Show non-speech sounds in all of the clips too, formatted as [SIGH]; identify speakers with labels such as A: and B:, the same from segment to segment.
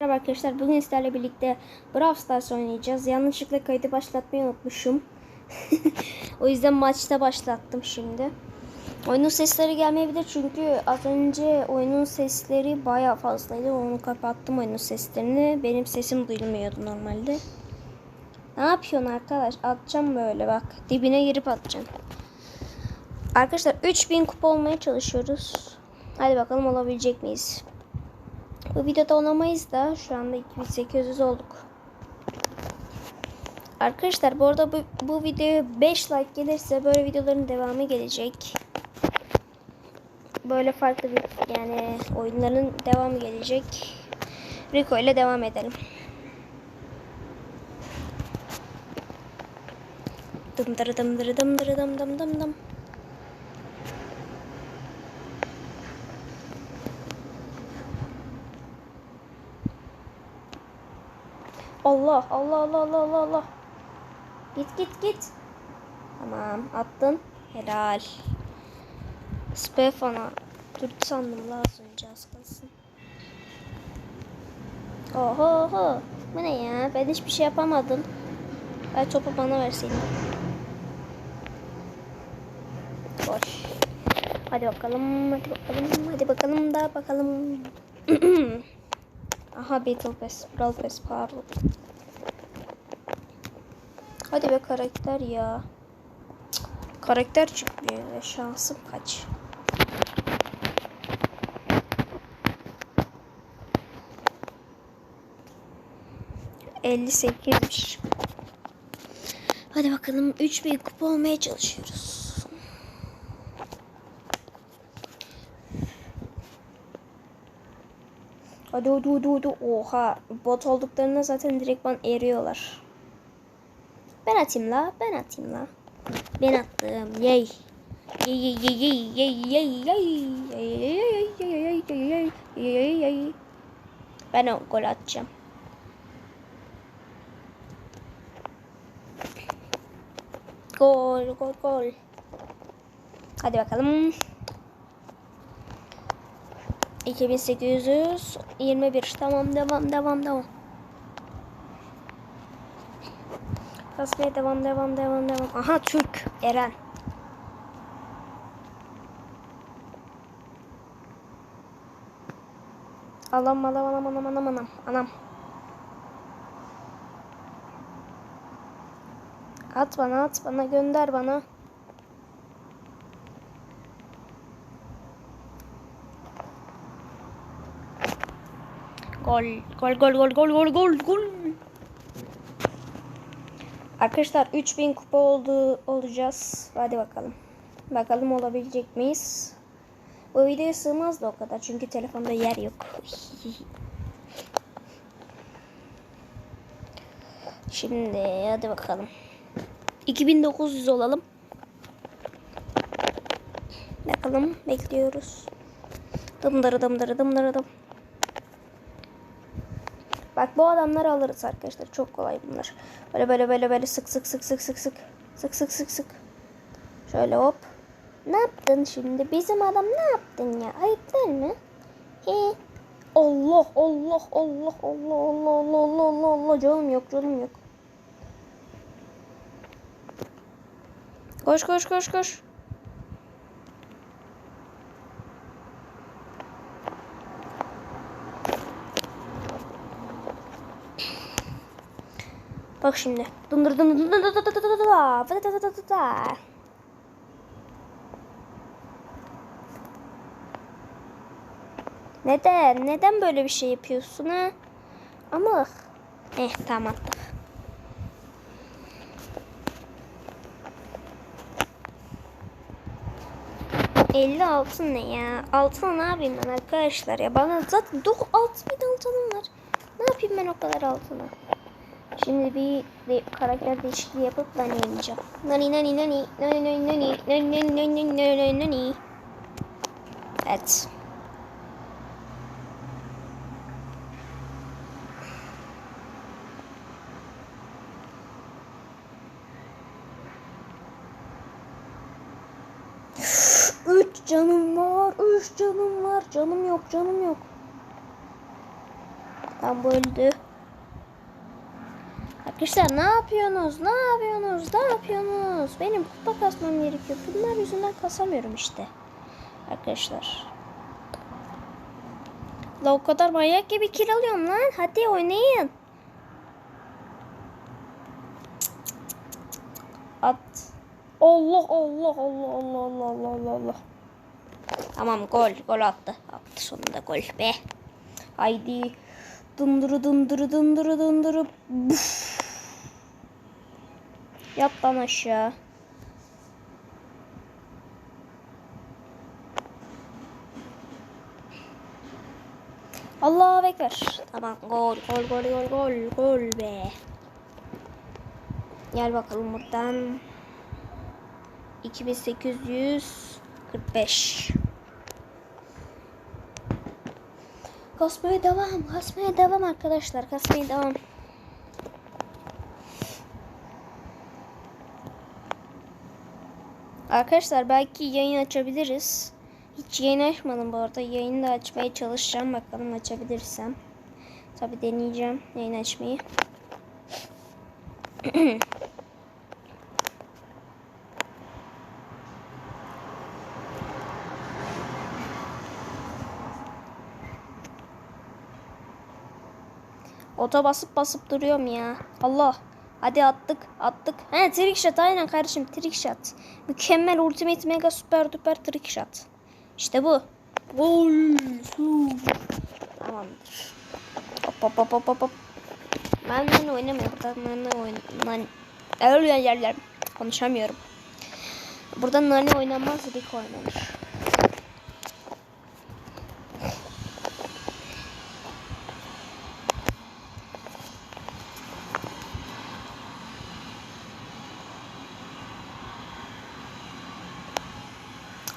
A: Merhaba arkadaşlar bugün sizlerle birlikte Brawl Stars oynayacağız. Yanlışlıkla kaydı başlatmayı unutmuşum. [LAUGHS] o yüzden maçta başlattım şimdi. Oyunun sesleri gelmeyebilir çünkü az önce oyunun sesleri baya fazlaydı. Onu kapattım oyunun seslerini. Benim sesim duyulmuyordu normalde. Ne yapıyorsun arkadaş? Atacağım böyle bak. Dibine girip atacağım. Arkadaşlar 3000 kupa olmaya çalışıyoruz. Hadi bakalım olabilecek miyiz? Bu videoda olamayız da şu anda 2800 olduk. Arkadaşlar bu arada bu, bu videoya 5 like gelirse böyle videoların devamı gelecek. Böyle farklı bir yani oyunların devamı gelecek. Rico ile devam edelim. Dım dırı dım dırı dım dırı dım dım dım dım. Allah Allah Allah Allah Allah Allah. Git git git. Tamam attın. Helal. Stefana. Türk sandım la az önce az kalsın. Oho oho. Bu ne ya? Ben hiçbir şey yapamadım. Ben topu bana verseydin. Boş. Hadi bakalım. Hadi bakalım. Hadi bakalım da bakalım. [CLEARS THROAT] Aha Battle Pass. Brawl Pass pardon. Hadi be karakter ya. Cık, Karakter çıkmıyor ve şansım kaç. Elli sekizmiş. Hadi bakalım 3000 kupa olmaya çalışıyoruz. Hadi hadi hadi hadi. Oha. Bot olduklarında zaten direkt bana eriyorlar. Ben atayım la. Ben atayım la. Ben attım. Yey yey yey yey yey yey yey yey yey yey yey Ben o gol atacağım. Gol gol gol. Hadi bakalım. 2821 tamam devam devam devam. Kasmaya devam devam devam devam. Aha Türk Eren. Alam alam alam alam alam alam anam. At bana at bana gönder bana. Gol gol gol gol gol gol gol gol. Arkadaşlar 3000 kupa oldu olacağız. Hadi bakalım. Bakalım olabilecek miyiz? Bu videoya sığmaz da o kadar. Çünkü telefonda yer yok. [LAUGHS] Şimdi hadi bakalım. 2900 olalım. Bakalım bekliyoruz. Dımdırı dımdırı dımdırı dım. Bak bu adamları alırız arkadaşlar. Çok kolay bunlar. Böyle böyle böyle böyle sık sık sık sık sık sık. Sık sık sık sık. Şöyle hop. Ne yaptın şimdi? Bizim adam ne yaptın ya? Ayıp değil mi? He. Allah Allah Allah Allah Allah Allah Allah Allah Allah canım yok canım yok. Koş koş koş koş. Bak şimdi. Dındır dındır dındır dındır dındır dındır Neden? Neden böyle bir şey yapıyorsun ha? Ama eh tamam attık. Elli altın ne ya? Altın ne yapayım ben arkadaşlar ya? Bana zaten 9 altın bir altınım var. Ne yapayım ben o kadar altına? Şimdi bir de karakter değişikliği yapıp ben oynayacağım. Nani nani nani nani nani nani nani nani nani nani Evet. Üç canım var. Üç canım var. Canım yok. Canım yok. Tam bu öldü. Arkadaşlar ne yapıyorsunuz? Ne yapıyorsunuz? Ne yapıyorsunuz? Benim kupa kasmam gerekiyor. Bunlar yüzünden kasamıyorum işte. Arkadaşlar. La o kadar manyak gibi kiralıyorum lan. Hadi oynayın. At. Allah Allah Allah Allah Allah Allah Allah. Tamam gol. Gol attı. Attı sonunda gol be. Haydi. Dındırı dındırı dındırı dındırı. Buf. Yat lan aşağı. Allahu Ekber. Tamam gol gol gol gol gol gol be. Gel bakalım buradan. 2845. Kasmaya devam. Kasmaya devam arkadaşlar. Kasmaya devam. Arkadaşlar belki yayın açabiliriz. Hiç yayın açmadım bu arada. Yayını da açmaya çalışacağım. Bakalım açabilirsem. Tabi deneyeceğim yayın açmayı. [CLEARS THROAT] Ota basıp basıp duruyorum ya. Allah. Hadi attık attık. He trick shot aynen kardeşim trick shot. Mükemmel ultimate mega super duper trick shot. İşte bu. Gol. Tamamdır. Hop hop hop hop hop hop. Ben ben oynamıyorum. Buradan ben oynamam. Öyle yerler. Konuşamıyorum. Buradan nane oynanmaz. Rick oynanır.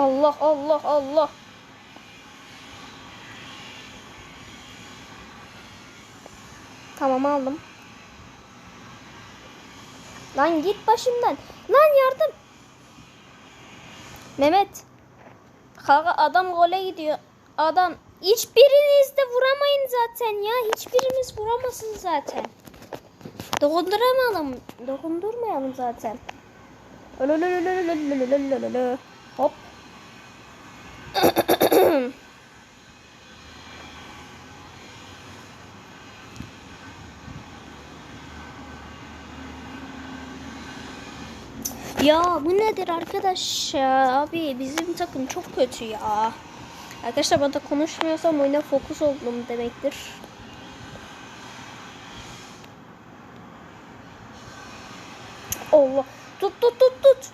A: Allah Allah Allah. Tamam aldım. Lan git başımdan. Lan yardım. Mehmet. Kanka adam gole gidiyor. Adam hiçbiriniz de vuramayın zaten ya. Hiçbiriniz vuramasın zaten. Dokunduramayalım. Dokundurmayalım zaten. Hop. Ya bu nedir arkadaş ya? Abi bizim takım çok kötü ya. Arkadaşlar ben de konuşmuyorsam oyuna fokus oldum demektir. Allah. Tut tut tut tut.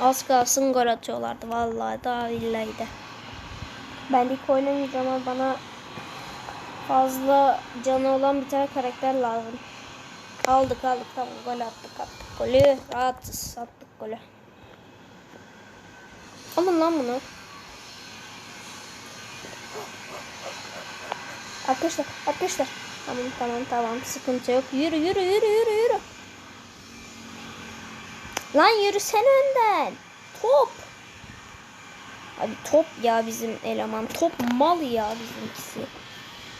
A: Az kalsın gol atıyorlardı vallahi daha billahi de. Ben ilk oynamayacağım ama bana fazla canı olan bir tane karakter lazım. Aldık aldık tamam gol attık attık golü rahatız attık golü. Alın lan bunu. Arkadaşlar arkadaşlar tamam tamam tamam sıkıntı yok yürü yürü yürü yürü yürü. Lan yürü sen önden. Top. Abi top ya bizim eleman. Top mal ya bizimkisi.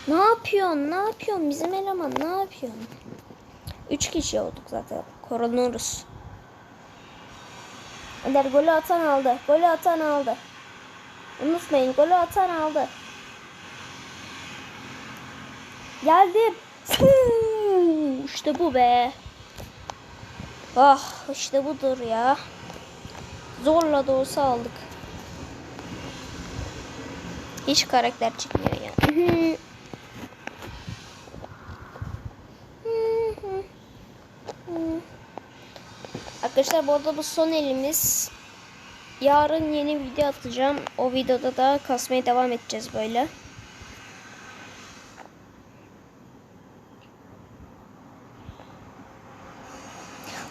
A: Ne yapıyorsun? Ne yapıyorsun? Bizim eleman ne yapıyorsun? Üç kişi olduk zaten. Korunuruz. Ender golü atan aldı. Golü atan aldı. Unutmayın golü atan aldı. Geldim. İşte bu be. Ah işte budur ya. Zorla da olsa aldık. Hiç karakter çıkmıyor ya. Arkadaşlar bu arada bu son elimiz. Yarın yeni video atacağım. O videoda da kasmaya devam edeceğiz böyle.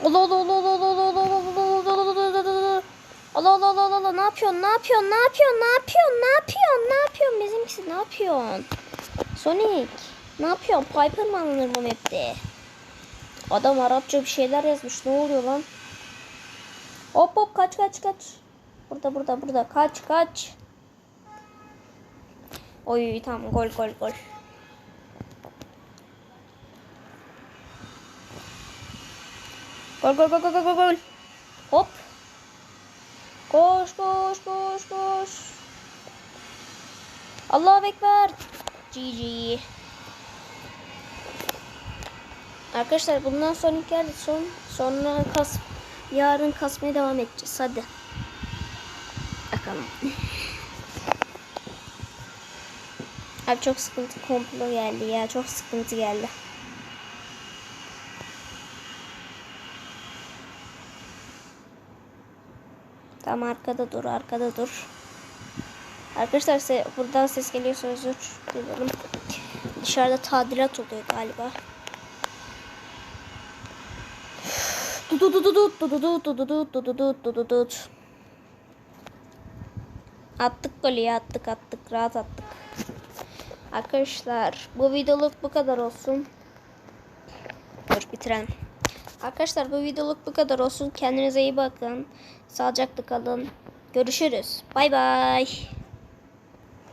A: Allah Allah Allah Allah Allah Allah Allah Allah Allah Allah ne yapıyorsun ne yapıyorsun ne yapıyorsun ne yapıyorsun ne yapıyorsun ne yapıyorsun bizimkisi ne yapıyorsun Sonic ne yapıyorsun Piper mı alınır bu map'te Adam Arapça bir şeyler yazmış ne oluyor lan Hop hop kaç kaç kaç Burada burada burada kaç kaç Oy tamam gol gol gol. Gol gol gol gol gol gol. Hop. Koş koş koş koş. Allahu Ekber. GG. Arkadaşlar bundan sonraki yerde son sonra kas yarın kasmaya devam edeceğiz. Hadi. Bakalım. [LAUGHS] Abi çok sıkıntı komplo geldi ya. Çok sıkıntı geldi. Tamam arkada dur arkada dur. Arkadaşlar se buradan ses geliyorsa özür dilerim. Dışarıda tadilat oluyor galiba. Attık golü attık attık rahat attık. Arkadaşlar bu videoluk bu kadar olsun. Dur bitirelim. Arkadaşlar bu videoluk bu kadar olsun. Kendinize iyi bakın. Sağlıcakla kalın. Görüşürüz. Bay bay.